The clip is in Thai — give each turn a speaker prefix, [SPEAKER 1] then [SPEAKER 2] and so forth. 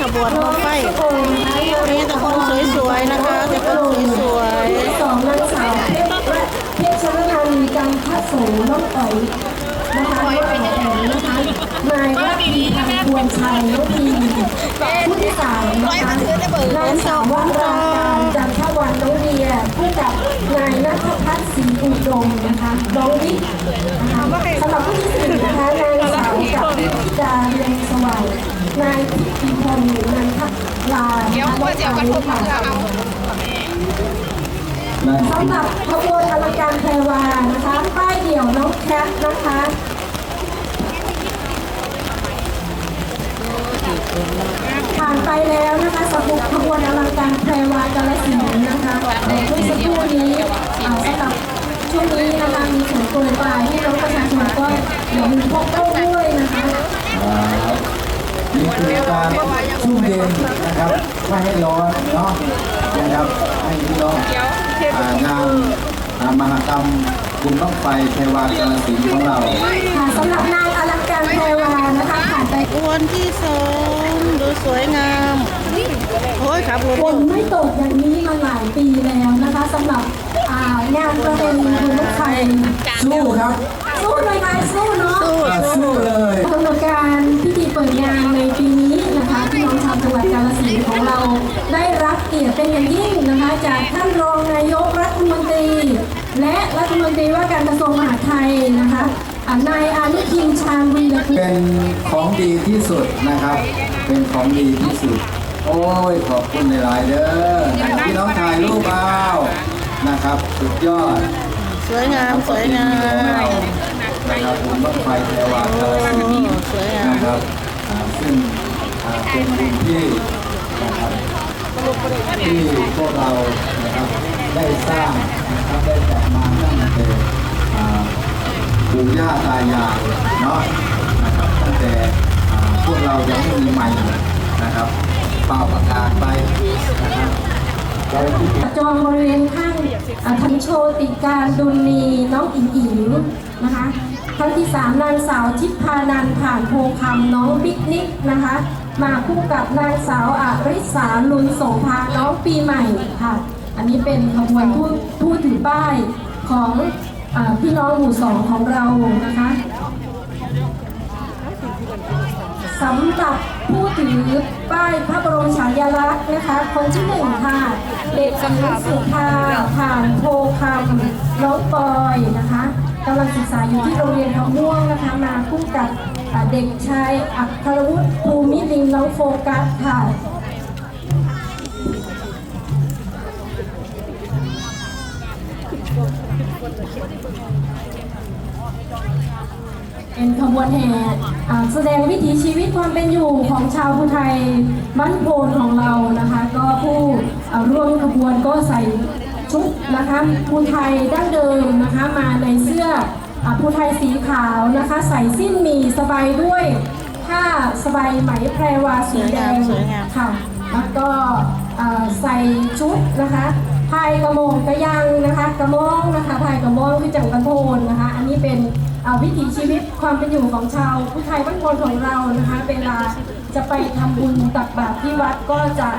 [SPEAKER 1] ขบวนรถไฟมีแต่คนสวยๆนะคะแต่คนสวยๆ
[SPEAKER 2] สองนางสาวเพชรและเพชรชลนาลีกันทโสน้องอ๋อยนะคะน้องอ๋อยนะคะนายรัตนีพันธ์ควรชัยน้องพีผู้ที่สามนะคะนางสาววัฒราการจันทวันน้องเดียผู้กับนายนัทพัฒน์ศรีอุดมนะคะน้องวินะคะสำหรับผู้ที่สี่นะคะนางสาวกับดาเรียนสว่าง นายทิติพลนันทลาเดี๋ยวว่าเดี๋ยวกันทุกคนเอาสำหรับขบวนอลังการแพรวานะคะป้ายเดี่ยวน้องแคทนะคะผ่านไปแล้วนะคะสำหรับขบวนอลังการแพรวากาลสินนะคะในเมื่อสักครู่นี้สำหรับช่วงนี้นะคะมีเสียงโปรยปลายให้น้องประชาชนก็เดี๋ยวมีพกเข้าด้วย คื
[SPEAKER 3] อการชุ่มเย็นนะครับไม่ให้ร้อนเนาะนะครับให้พี่น้องอ่างานมหกรรมบุญบั้งไฟเทวากาลสินธุ์ของเรา
[SPEAKER 2] ค่ะสำหรับนางอลังการแพรวานะคะผ่านไป
[SPEAKER 1] ๆขบวนที่สองดูสวยงามโอ้ยขับ
[SPEAKER 2] ฝนไม่ตกอย่างนี้มาหลายปีแล้วนะคะสำหรับงานประเพณีบุญลูกไฟ
[SPEAKER 3] สู้ครับ
[SPEAKER 2] สู้เลยนาย เกียรติเป็นอย่างยิ่งนะคะจากท่านรองนายกรัฐมนตรี และรัฐมนตรีว่าการกระทรวงมหาดไทยนะคะอ่านายอนุทินชาญวีรกุล
[SPEAKER 3] เป็นของดีที่สุดนะครับ เป็นของดีที่สุด โอ้ยขอบคุณหลายๆเด้อนะครับพี่น้องถ่ายรูปเอานะครับ สุดยอด
[SPEAKER 1] สวยงามสวยงา
[SPEAKER 3] ของเรา
[SPEAKER 1] ม
[SPEAKER 3] นะครับบุญบั้งไฟเทวากาลสินธุ์
[SPEAKER 1] สวยงาม
[SPEAKER 3] นะครับอ่าซึ่งอ่าเป็นบุญที่นะครับ ที่พวกเรานะครับได้สร้างนะครับได้จัดมาตั้งแต่ปู่ย่าตายายเนาะนะครับตั้งแต่พวกเรายังไม่มีใหม่นะครับเป่าประกาศไปนะครับ
[SPEAKER 2] จองบริเวณข้างทันโชติการดุลนีน้องอิ๋งอิงนะคะ ท่านที่สามนางสาวทิพานันท์ผ่านโพคำน้องบิ๊กนิกนะคะ มาคู่กับนางสาวอาริสาลุนโสภาน้องปีใหม่ค่ะ อันนี้เป็นขบวนผู้ผู้ถือป้ายของอพี่น้องหมู่สองของเรานะคะสำหรับผู้ถือป้ายพระบรมฉายาลักษณ์นะคะ คนที่หนึ่งค่ะ เด็กหญิงสุภาผ่านโพคำน้องปอยนะคะกำลังศึกษาอยู่ที่โรงเรียนทองม่วงนะคะมาคู่กับเด็กชายอัครวุฒิภูมิลินน้องโฟกัสค่ะเป็นขบวนแห่แสดงวิถีชีวิตความเป็นอยู่ของชาวภูไทยบ้านโพนของเรานะคะ ก็ผู้ร่วมขบวนก็ใส่ ชุดนะคะภูไทยดั้งเดิมนะคะมาในเสื้ออ่าภูไทยสีขาวนะคะใส่สิ้นหมีสบายด้วยผ้าสบายไหมแพรวาสีแดง
[SPEAKER 1] สวยงาม
[SPEAKER 2] ค่ะแล้วก็อ่าใส่ชุดนะคะพายกระโมงกระยังนะคะกระมองนะคะพายกระมองคือจังกระโพนนะคะ อันนี้เป็นอ่าวิถีชีวิตความเป็นอยู่ของชาวผู้ไทยบ้านโพนของเรานะคะ เวลาจะไปทำบุญตักบาตรที่วัดก็จะ